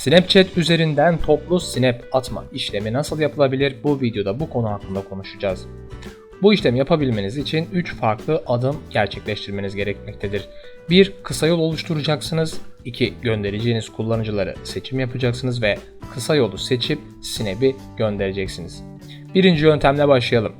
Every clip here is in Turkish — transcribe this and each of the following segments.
Snapchat üzerinden toplu snap atma işlemi nasıl yapılabilir? Bu videoda bu konu hakkında konuşacağız. Bu işlemi yapabilmeniz için 3 farklı adım gerçekleştirmeniz gerekmektedir. 1. Kısa yol oluşturacaksınız. 2. Göndereceğiniz kullanıcıları seçim yapacaksınız ve kısa yolu seçip Snap'i göndereceksiniz. Birinci yöntemle başlayalım.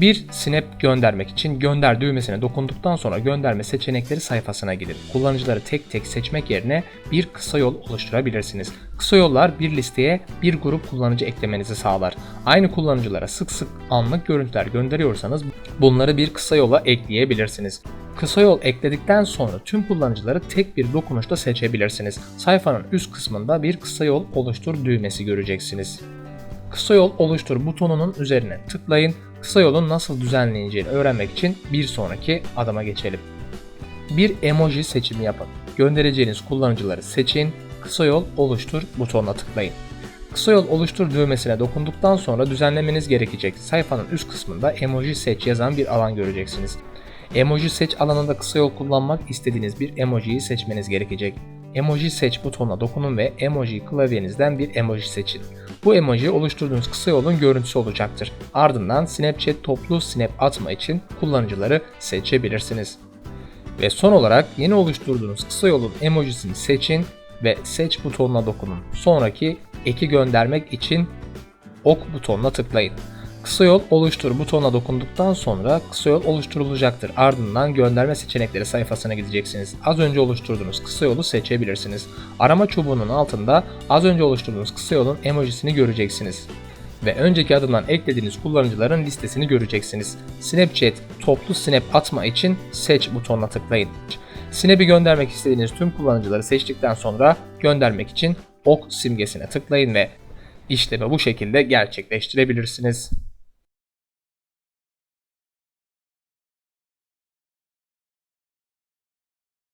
Bir snap göndermek için gönder düğmesine dokunduktan sonra gönderme seçenekleri sayfasına gidin. Kullanıcıları tek tek seçmek yerine bir kısa yol oluşturabilirsiniz. Kısa yollar bir listeye bir grup kullanıcı eklemenizi sağlar. Aynı kullanıcılara sık sık anlık görüntüler gönderiyorsanız bunları bir kısa yola ekleyebilirsiniz. Kısa yol ekledikten sonra tüm kullanıcıları tek bir dokunuşta seçebilirsiniz. Sayfanın üst kısmında bir kısa yol oluştur düğmesi göreceksiniz. Kısa yol oluştur butonunun üzerine tıklayın. Kısa yolun nasıl düzenleneceğini öğrenmek için bir sonraki adıma geçelim. Bir emoji seçimi yapın. Göndereceğiniz kullanıcıları seçin. Kısa yol oluştur butonuna tıklayın. Kısa yol oluştur düğmesine dokunduktan sonra düzenlemeniz gerekecek. Sayfanın üst kısmında emoji seç yazan bir alan göreceksiniz. Emoji seç alanında kısa yol kullanmak istediğiniz bir emojiyi seçmeniz gerekecek. Emoji seç butonuna dokunun ve emoji klavyenizden bir emoji seçin. Bu emoji oluşturduğunuz kısa yolun görüntüsü olacaktır. Ardından Snapchat toplu snap atma için kullanıcıları seçebilirsiniz. Ve son olarak yeni oluşturduğunuz kısa yolun emojisini seçin ve seç butonuna dokunun. Sonraki eki göndermek için ok butonuna tıklayın. Kısa yol oluştur butonuna dokunduktan sonra kısa yol oluşturulacaktır. Ardından gönderme seçenekleri sayfasına gideceksiniz. Az önce oluşturduğunuz kısa yolu seçebilirsiniz. Arama çubuğunun altında az önce oluşturduğunuz kısa yolun emojisini göreceksiniz. Ve önceki adımdan eklediğiniz kullanıcıların listesini göreceksiniz. Snapchat toplu snap atma için seç butonuna tıklayın. Snap'i göndermek istediğiniz tüm kullanıcıları seçtikten sonra göndermek için ok simgesine tıklayın ve işlemi bu şekilde gerçekleştirebilirsiniz.